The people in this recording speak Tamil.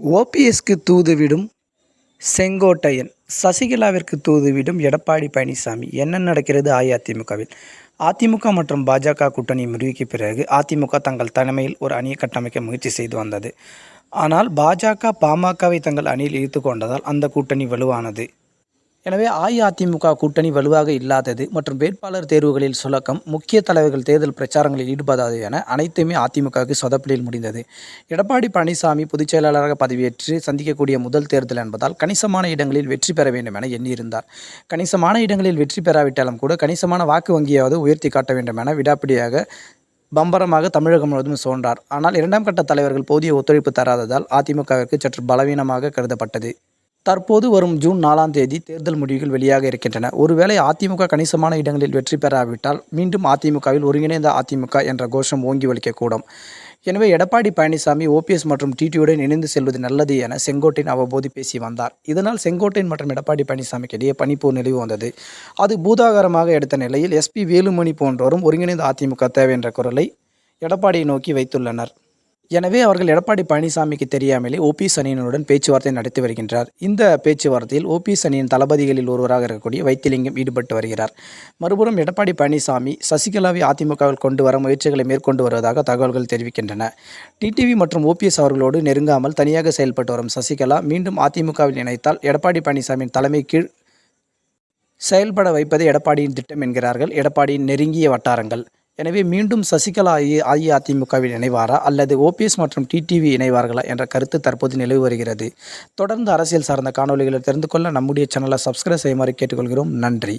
ஓபிஎஸ்க்கு தூதுவிடும் செங்கோட்டையன் சசிகலாவிற்கு தூதுவிடும் எடப்பாடி பழனிசாமி. என்ன நடக்கிறது அஇஅதிமுகவில்? அதிமுக மற்றும் பாஜக கூட்டணி முறிவுக்கு பிறகு அதிமுக தங்கள் தலைமையில் ஒரு அணியை கட்டமைக்க முயற்சி செய்து வந்தது. ஆனால் பாஜக பாமகவை தங்கள் அணியில் இழுத்து கொண்டதால் அந்த கூட்டணி வலுவானது. எனவே அஇஅதிமுக கூட்டணி வலுவாக இல்லாதது மற்றும் வேட்பாளர் தேர்வுகளில் சுலக்கம் முக்கிய தலைவர்கள் தேர்தல் பிரச்சாரங்களில் ஈடுபடாது என அனைத்துமே அதிமுகவுக்கு சொதப்பிலில் முடிந்தது. எடப்பாடி பழனிசாமி பொதுச் செயலாளராக பதவியேற்று சந்திக்கக்கூடிய முதல் தேர்தல் என்பதால் கணிசமான இடங்களில் வெற்றி பெற வேண்டும் என எண்ணியிருந்தார். கணிசமான இடங்களில் வெற்றி பெறாவிட்டாலும் கூட கணிசமான வாக்கு வங்கியாவது உயர்த்தி காட்ட வேண்டும் என விடாப்பிடியாக பம்பரமாக தமிழகம் முழுவதும் சோன்றார். ஆனால் இரண்டாம் கட்ட தலைவர்கள் போதிய ஒத்துழைப்பு தராததால் அதிமுகவிற்கு சற்று பலவீனமாக கருதப்பட்டது. தற்போது வரும் ஜூன் நாலாம் தேதி தேர்தல் முடிவுகள் வெளியாக இருக்கின்றன. ஒருவேளை அதிமுக கணிசமான இடங்களில் வெற்றி பெறாவிட்டால் மீண்டும் அதிமுகவில் ஒருங்கிணைந்த அதிமுக என்ற கோஷம் ஓங்கி ஒழிக்கக்கூடும் எனவே எடப்பாடி பழனிசாமி ஓபிஎஸ் மற்றும் டிடியுடன் இணைந்து செல்வது நல்லது என செங்கோட்டையன் அவ்வப்போது பேசி வந்தார். இதனால் செங்கோட்டையன் மற்றும் எடப்பாடி பழனிசாமிக்கு இடையே பனிப்போர் நிலவு வந்தது. அது பூதாகரமாக எடுத்த நிலையில் எஸ்பி வேலுமணி போன்றோரும் ஒருங்கிணைந்த அதிமுக தேவை என்ற குரலை எடப்பாடியை நோக்கி வைத்துள்ளனர். எனவே அவர்கள் எடப்பாடி பழனிசாமிக்கு தெரியாமலே ஓ பி சனியனுடன் பேச்சுவார்த்தை நடத்தி வருகின்றார். இந்த பேச்சுவார்த்தையில் ஓபிஎஸ் அணியின் தளபதிகளில் ஒருவராக இருக்கக்கூடிய வைத்திலிங்கம் ஈடுபட்டு வருகிறார். மறுபுறம் எடப்பாடி பழனிசாமி சசிகலாவை அதிமுகவில் கொண்டு வர முயற்சிகளை மேற்கொண்டு வருவதாக தகவல்கள் தெரிவிக்கின்றன. டிடிவி மற்றும் ஓபிஎஸ் அவர்களோடு நெருங்காமல் தனியாக செயல்பட்டு வரும் சசிகலா மீண்டும் அதிமுகவில் இணைத்தால் எடப்பாடி பழனிசாமியின் தலைமை கீழ் செயல்பட வைப்பது எடப்பாடியின் திட்டம் என்கிறார்கள். எடப்பாடியின் நெருங்கிய வட்டாரங்கள். எனவே மீண்டும் சசிகலா அஇஅதிமுகவில் இணைவாரா? அல்லது ஓபிஎஸ் மற்றும் டிடிவி இணைவார்களா? என்ற கருத்து தற்போது நிலவி வருகிறது. தொடர்ந்து அரசியல் சார்ந்த காணொளிகளை தெரிந்து கொள்ள நம்முடைய சேனலை சப்ஸ்கிரைப் செய்யுமாறு கேட்டுக்கொள்கிறோம். நன்றி.